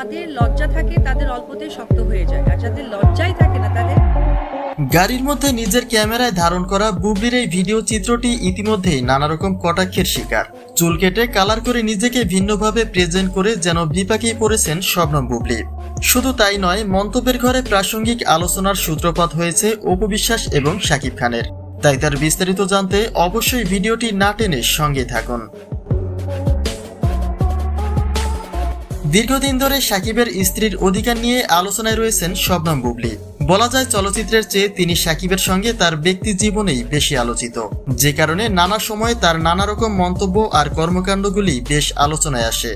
যাদের লজ্জা থাকে, তাদের অল্পতে শক্ত হয়ে যায়। আর যাদের লজ্জাই থাকে না, তাদের গাড়ির মধ্যে নিজের ক্যামেরায় ধারণ করা বুবলির এই ভিডিও চিত্রটি ইতিমধ্যেই নানা রকম কটাক্ষের শিকার। চুল কেটে কালার করে নিজেকে ভিন্নভাবে প্রেজেন্ট করে যেন বিপাকেই পড়েছেন শবনম বুবলি। শুধু তাই নয়, মন্তব্যের ঘরে প্রাসঙ্গিক আলোচনার সূত্রপাত হয়েছে অপবিশ্বাস এবং শাকিব খানের। তাই তার বিস্তারিত জানতে অবশ্যই ভিডিওটি না টেনে সঙ্গে থাকুন। দীর্ঘদিন ধরে সাকিবের স্ত্রীর অধিকার নিয়ে আলোচনায় রয়েছেন শবনম বুবলি। বলা যায়, চলচ্চিত্রের চেয়ে তিনি সাকিবের সঙ্গে তার ব্যক্তি জীবনেই বেশি আলোচিত। যে কারণে নানা সময়ে তার নানা রকম মন্তব্য আর কর্মকাণ্ডগুলি বেশ আলোচনায় আসে।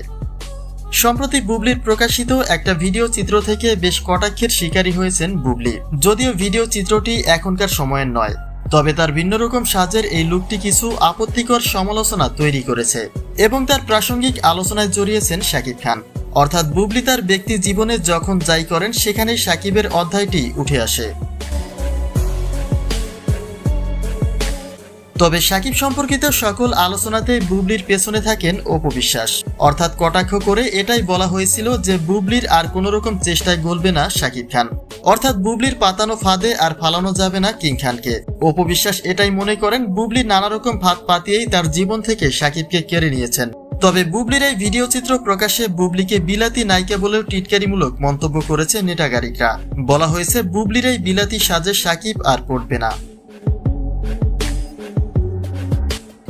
সম্প্রতি বুবলির প্রকাশিত একটা ভিডিও চিত্র থেকে বেশ কটাক্ষের শিকারী হয়েছেন বুবলি। যদিও ভিডিও চিত্রটি এখনকার সময়ের নয়, তবে তার ভিন্ন রকম সাজের এই লুকটি কিছু আপত্তিকর সমালোচনা তৈরি করেছে এবং তার প্রাসঙ্গিক আলোচনায় জড়িয়েছেন শাকিব খান। অর্থাৎ বুবলি তার ব্যক্তি জীবনে যখন যাই করেন, সেখানেই সাকিবের অধ্যায়টি উঠে আসে। তবে সাকিব সম্পর্কিত সকল আলোচনাতে বুবলির পেছনে থাকেন অপবিশ্বাস অর্থাৎ কটাক্ষ করে এটাই বলা হয়েছিল যে বুবলির আর কোনো রকম চেষ্টায় গলবে না সাকিব খান। অর্থাৎ বুবলির পাতানো ফাঁদে আর ফালানো যাবে না কিং খানকে। অপবিশ্বাস এটাই মনে করেন, বুবলি নানা রকম ফাঁদ পাতিয়েই তার জীবন থেকে সাকিবকে কেড়ে নিয়েছেন। তবে বুবলির এই ভিডিও চিত্র প্রকাশে বুবলিকে বিলাতি নায়িকা বলেও টিটকারিমূলক মন্তব্য করেছে নেটাগারিকরা। বলা হয়েছে, বুবলির এই বিলাতি সাজে সাকিব আর পড়বে না।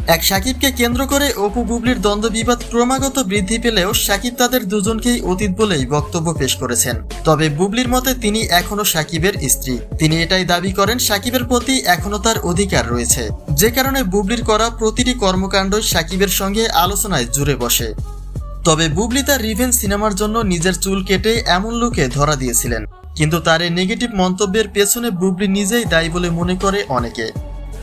এক সাকিবকে কেন্দ্র করে অপু বুবলির দ্বন্দ্ব বিবাদ ক্রমাগত বৃদ্ধি পেলেও সাকিব তাদের দুজনকেই অতীত বলেই বক্তব্য পেশ করেছেন। তবে বুবলির মতে তিনি এখনও সাকিবের স্ত্রী। তিনি এটাই দাবি করেন, সাকিবের প্রতি এখনও তার অধিকার রয়েছে। যে কারণে বুবলির করা প্রতিটি কর্মকাণ্ডই সাকিবের সঙ্গে আলোচনায় জুড়ে বসে। তবে বুবলি তার রিভেন সিনেমার জন্য নিজের চুল কেটে এমন লুকে ধরা দিয়েছিলেন। কিন্তু তার এই নেগেটিভ মন্তব্যের পেছনে বুবলি নিজেই দায়ী বলে মনে করে অনেকে।